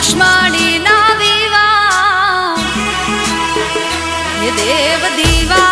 લક્ષ્મણીના વિવા દેવ દીવા